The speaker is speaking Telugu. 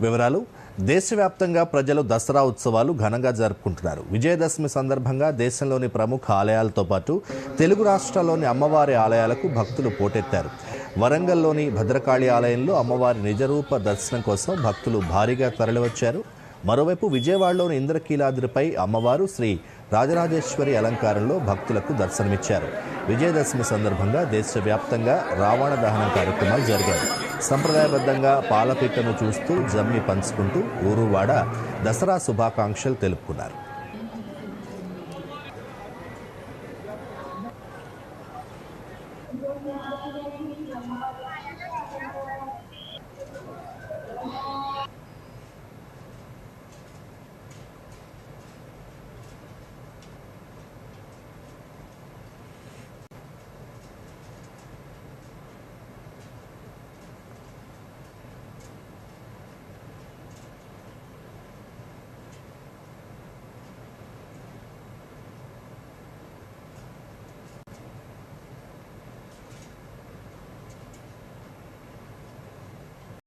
వివరాలు. దేశవ్యాప్తంగా ప్రజలు దసరా ఉత్సవాలు ఘనంగా జరుపుకుంటున్నారు. విజయదశమి సందర్భంగా దేశంలోని ప్రముఖ ఆలయాలతో పాటు తెలుగు రాష్ట్రాల్లోని అమ్మవారి ఆలయాలకు భక్తులు పోటెత్తారు. వరంగల్లోని భద్రకాళి ఆలయంలో అమ్మవారి నిజరూప దర్శనం కోసం భక్తులు భారీగా తరలివచ్చారు. మరోవైపు విజయవాడలోని ఇంద్రకీలాద్రిపై అమ్మవారు శ్రీ రాజరాజేశ్వరి అలంకారంలో భక్తులకు దర్శనమిచ్చారు. విజయదశమి సందర్భంగా దేశవ్యాప్తంగా రావణ దహనం కార్యక్రమాలు జరిగాయి. సంప్రదాయబద్ధంగా పాలపిట్టను చూస్తూ జమ్మి పంచుకుంటూ ఊరువాడ దసరా శుభాకాంక్షలు తెలుపుకున్నారు